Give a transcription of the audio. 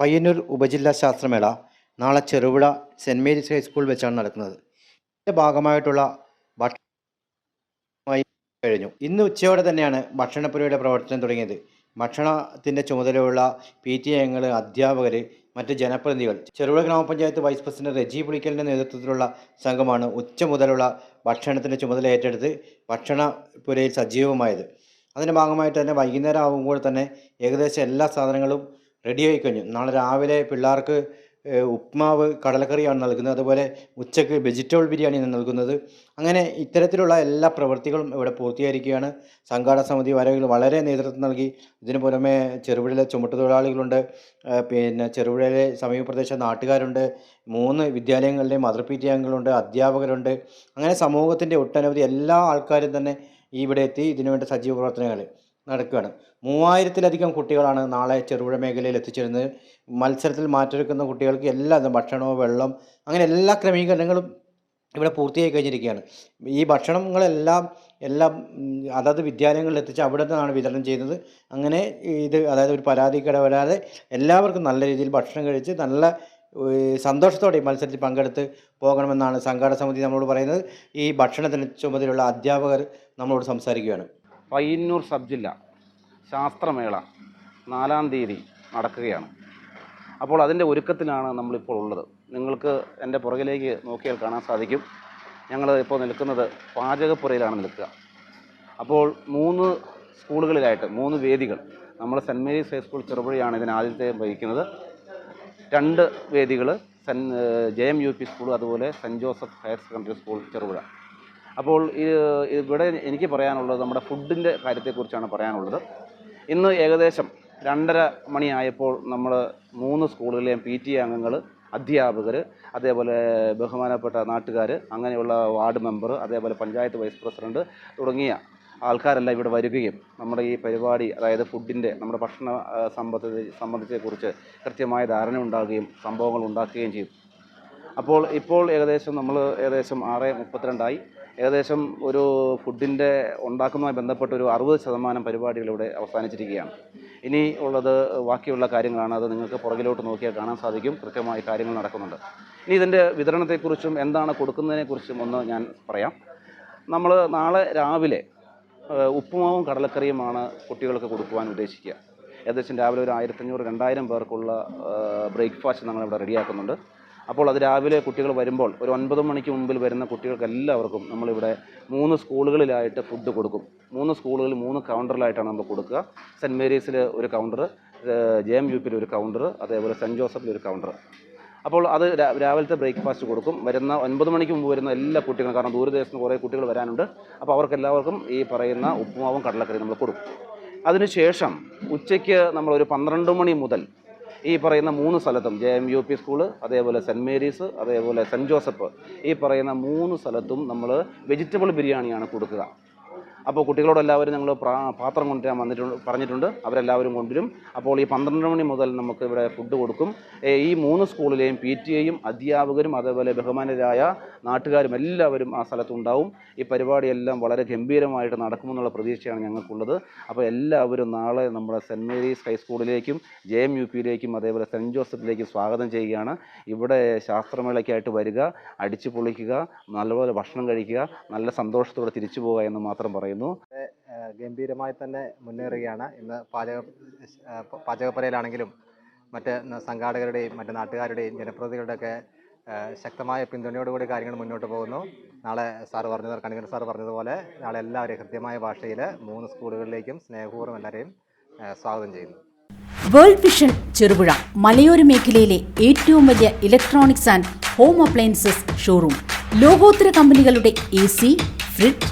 പയ്യന്നൂർ ഉപജില്ലാ ശാസ്ത്രമേള നാളെ Cherupuzha saint Mary's high school വെച്ചാണ് നടക്കുന്നത്. ഇതിന്റെ ഭാഗമായിട്ടുള്ള ഭക്ഷണമായി കഴിഞ്ഞു. ഇന്ന് ഉച്ചയോടെ തന്നെയാണ് ഭക്ഷണപ്പുരയുടെ പ്രവർത്തനം തുടങ്ങിയത്. ഭക്ഷണത്തിന്റെ ചുമതലയുള്ള പി ടി അംഗങ്ങൾ അധ്യാപകർ മറ്റ് ജനപ്രതിനിധികൾ. ചെറുപുഴ ഗ്രാമപഞ്ചായത്ത് വൈസ് പ്രസിഡന്റ് റെജി പുളിക്കലിന്റെ നേതൃത്വത്തിലുള്ള സംഘമാണ് ഉച്ച മുതലുള്ള ഭക്ഷണത്തിന്റെ ചുമതല ഏറ്റെടുത്ത് ഭക്ഷണപുരയിൽ സജീവമായത്. അതിന്റെ ഭാഗമായിട്ട് തന്നെ വൈകുന്നേരം ആകുമ്പോൾ തന്നെ ഏകദേശം എല്ലാ സാധനങ്ങളും റെഡിയായി കഴിഞ്ഞു. നാളെ രാവിലെ പിള്ളേർക്ക് ഉപ്മാവ് കടലക്കറിയാണ് നൽകുന്നത്. അതുപോലെ ഉച്ചയ്ക്ക് വെജിറ്റബിൾ ബിരിയാണിയാണ് നൽകുന്നത്. അങ്ങനെ ഇത്തരത്തിലുള്ള എല്ലാ പ്രവൃത്തികളും ഇവിടെ പൂർത്തീകരിക്കുകയാണ്. സംഘാടക സമിതി വരവിൽ വളരെ നേതൃത്വം നൽകി. ഇതിനു പുറമെ ചെറുപുഴയിലെ ചുമട്ടുതൊഴിലാളികളുണ്ട് പിന്നെ ചെറുപുഴയിലെ സമീപപ്രദേശ നാട്ടുകാരുണ്ട്. മൂന്ന് വിദ്യാലയങ്ങളിലെ മദർ പി ടി അംഗങ്ങളുണ്ട് അധ്യാപകരുണ്ട്. അങ്ങനെ സമൂഹത്തിന്റെ ഒട്ടനവധി എല്ലാ ആൾക്കാരും തന്നെ ഇവിടെ എത്തി. ഇതിനുവേണ്ട സജീവ പ്രവർത്തനങ്ങൾ. നടക്കുകയാണ്. മൂവായിരത്തിലധികം കുട്ടികളാണ് നാളെ ചെറുപുഴ മേഖലയിൽ എത്തിച്ചേരുന്നത്. മത്സരത്തിൽ മാറ്റൊരുക്കുന്ന കുട്ടികൾക്ക് എല്ലാ ഭക്ഷണവും വെള്ളം അങ്ങനെ എല്ലാ ക്രമീകരണങ്ങളും ഇവിടെ പൂർത്തിയായി കഴിഞ്ഞിരിക്കുകയാണ്. ഈ ഭക്ഷണങ്ങളെല്ലാം എല്ലാം അതാത് വിദ്യാലയങ്ങളിൽ എത്തിച്ച് അവിടെ നിന്നാണ് വിതരണം ചെയ്യുന്നത്. അങ്ങനെ ഇത് അതായത് ഒരു പരാതിക്കട വരാതെ എല്ലാവർക്കും നല്ല രീതിയിൽ ഭക്ഷണം കഴിച്ച് നല്ല സന്തോഷത്തോടെ ഈ മത്സരത്തിൽ പങ്കെടുത്ത് പോകണമെന്നാണ് സംഘാടക സമിതി നമ്മളോട് പറയുന്നത്. ഈ ഭക്ഷണത്തിന് ചുമതലയുള്ള അധ്യാപകർ നമ്മളോട് സംസാരിക്കുകയാണ്. പയ്യന്നൂർ സബ് ജില്ല ശാസ്ത്രമേള നാലാം തീയതി നടക്കുകയാണ്. അപ്പോൾ അതിന്റെ ഒരുക്കത്തിലാണ് നമ്മളിപ്പോൾ ഉള്ളത്. നിങ്ങൾക്ക് എന്റെ പുറകിലേക്ക് നോക്കിയാൽ കാണാൻ സാധിക്കും. ഞങ്ങൾ ഇപ്പോൾ നിൽക്കുന്നത് പാചകപ്പുരയിലാണ് നിൽക്കുക. അപ്പോൾ മൂന്ന് സ്കൂളുകളിലായിട്ട് മൂന്ന് വേദികൾ. നമ്മൾ സെന്റ് മേരീസ് ഹൈസ്കൂൾ ചെറുപുഴയാണ് ഇതിന് ആദ്യത്തെ വഹിക്കുന്നത്. രണ്ട് വേദികൾ saint J M U P school അതുപോലെ saint Joseph higher secondary school Cherupuzha. അപ്പോൾ ഇവിടെ എനിക്ക് പറയാനുള്ളത് നമ്മുടെ ഫുഡിന്റെ കാര്യത്തെക്കുറിച്ചാണ് പറയാനുള്ളത്. ഇന്ന് ഏകദേശം രണ്ടര മണിയായപ്പോൾ നമ്മൾ മൂന്ന് സ്കൂളുകളിലെയും പി ടി അംഗങ്ങൾ അധ്യാപകർ അതേപോലെ ബഹുമാനപ്പെട്ട നാട്ടുകാർ അങ്ങനെയുള്ള വാർഡ് മെമ്പർ അതേപോലെ പഞ്ചായത്ത് വൈസ് പ്രസിഡന്റ് തുടങ്ങിയ ആൾക്കാരെല്ലാം ഇവിടെ വരികയും നമ്മുടെ ഈ പരിപാടി അതായത് ഫുഡിന്റെ നമ്മുടെ ഭക്ഷണ സമ്പത്ത് സംബന്ധിച്ചെക്കുറിച്ച് കൃത്യമായ ധാരണ ഉണ്ടാകുകയും സംഭവങ്ങൾ ഉണ്ടാക്കുകയും ചെയ്തു അപ്പോൾ ഇപ്പോൾ ഏകദേശം നമ്മൾ ഏകദേശം ആറ് മുപ്പത്തിരണ്ടായി. ഏകദേശം ഒരു ഫുഡിന്റെ ഉണ്ടാക്കുന്നതുമായി ബന്ധപ്പെട്ട ഒരു അറുപത് ശതമാനം പരിപാടികൾ ഇവിടെ അവസാനിച്ചിരിക്കുകയാണ്. ഇനി ഉള്ളത് ബാക്കിയുള്ള കാര്യങ്ങളാണ്. അത് നിങ്ങൾക്ക് പുറകിലോട്ട് നോക്കിയാൽ കാണാൻ സാധിക്കും. കൃത്യമായി കാര്യങ്ങൾ നടക്കുന്നുണ്ട്. ഇനി ഇതിന്റെ വിതരണത്തെക്കുറിച്ചും എന്താണ് കൊടുക്കുന്നതിനെക്കുറിച്ചും ഒന്ന് ഞാൻ പറയാം. നമ്മൾ നാളെ രാവിലെ ഉപ്പുമാവും കടലക്കറിയുമാണ് കുട്ടികൾക്ക് കൊടുക്കുവാൻ ഉദ്ദേശിക്കുക. ഏകദേശം രാവിലെ ഒരു ആയിരത്തഞ്ഞൂറ് രണ്ടായിരം പേർക്കുള്ള ബ്രേക്ക്ഫാസ്റ്റ് നമ്മളിവിടെ റെഡിയാക്കുന്നുണ്ട്. അപ്പോൾ അത് രാവിലെ കുട്ടികൾ വരുമ്പോൾ ഒരു ഒൻപത് മണിക്ക് മുമ്പിൽ വരുന്ന കുട്ടികൾക്ക് എല്ലാവർക്കും നമ്മളിവിടെ മൂന്ന് സ്കൂളുകളിലായിട്ട് ഫുഡ് കൊടുക്കും. മൂന്ന് സ്കൂളുകളിൽ മൂന്ന് കൗണ്ടറിലായിട്ടാണ് നമ്മൾ കൊടുക്കുക. സെന്റ് മേരീസിൽ ഒരു കൗണ്ടർ ജെ എം യു പിയിൽ ഒരു കൗണ്ടർ അതേപോലെ സെന്റ് ജോസഫിൽ ഒരു കൗണ്ടർ അപ്പോൾ അത് രാവിലത്തെ ബ്രേക്ക്ഫാസ്റ്റ് കൊടുക്കും. വരുന്ന ഒൻപത് മണിക്ക് മുമ്പ് വരുന്ന എല്ലാ കുട്ടികളും കാരണം ദൂരദേശത്ത് കുറേ കുട്ടികൾ വരാനുണ്ട്. അപ്പോൾ അവർക്ക് എല്ലാവർക്കും ഈ പറയുന്ന ഉപ്പുമാവും കടലക്കറിയും നമ്മൾ കൊടുക്കും. അതിനുശേഷം ഉച്ചയ്ക്ക് നമ്മൾ ഒരു പന്ത്രണ്ട് മണി മുതൽ ഈ പറയുന്ന മൂന്ന് സ്ഥലത്തും J M U P school അതേപോലെ സെന്റ് മേരീസ് അതേപോലെ സെന്റ് ജോസഫ് ഈ പറയുന്ന മൂന്ന് സ്ഥലത്തും നമ്മൾ വെജിറ്റബിൾ ബിരിയാണിയാണ് കൊടുക്കുക. അപ്പോൾ കുട്ടികളോട് എല്ലാവരും ഞങ്ങൾ പാത്രം കൊണ്ടുവരാൻ വന്നിട്ടുണ്ട് പറഞ്ഞിട്ടുണ്ട്. അവരെല്ലാവരും കൊണ്ടുവരും. അപ്പോൾ ഈ പന്ത്രണ്ട് മണി മുതൽ നമുക്ക് ഇവിടെ ഫുഡ് കൊടുക്കും. ഈ മൂന്ന് സ്കൂളിലെയും പി ടി എയും അധ്യാപകരും അതേപോലെ ബഹുമാനരായ നാട്ടുകാരും എല്ലാവരും ആ സ്ഥലത്തുണ്ടാവും. ഈ പരിപാടിയെല്ലാം വളരെ ഗംഭീരമായിട്ട് നടക്കുമെന്നുള്ള പ്രതീക്ഷയാണ് ഞങ്ങൾക്കുള്ളത്. അപ്പോൾ എല്ലാവരും നാളെ നമ്മുടെ സെന്റ് മേരീസ് ഹൈസ്കൂളിലേക്കും ജെ എം യു പിയിലേക്കും അതേപോലെ സെന്റ് ജോസഫിലേക്കും സ്വാഗതം ചെയ്യുകയാണ്. ഇവിടെ ശാസ്ത്രമേളയ്ക്കായിട്ട് വരിക അടിച്ചു പൊളിക്കുക നല്ലപോലെ ഭക്ഷണം കഴിക്കുക നല്ല സന്തോഷത്തോടെ തിരിച്ചു പോവുക എന്ന് മാത്രം പറയുന്നു. ഗംഭീരമായി തന്നെ മുന്നേറുകയാണ്. ഇന്ന് പാചക പാചകപ്പുരയിലാണെങ്കിലും മറ്റ് സംഘാടകരുടെയും മറ്റ് നാട്ടുകാരുടെയും ജനപ്രതിനിധികളുടെയൊക്കെ ശക്തമായ പിന്തുണയോടുകൂടി കാര്യങ്ങൾ മുന്നോട്ട് പോകുന്നു. നാളെ സാറ് പറഞ്ഞത് കണികർ സാർ പറഞ്ഞതുപോലെ നാളെ എല്ലാവരെയും ഹൃദ്യമായ ഭാഷയിൽ മൂന്ന് സ്കൂളുകളിലേക്കും സ്നേഹപൂർവം എല്ലാവരെയും സ്വാഗതം ചെയ്യുന്നു. വേൾഡ് വിഷൻ ചെറുപുഴ മലയോര മേഖലയിലെ ഏറ്റവും വലിയ electronics and home appliances showroom. ലോകോത്തര കമ്പനികളുടെ A C fridge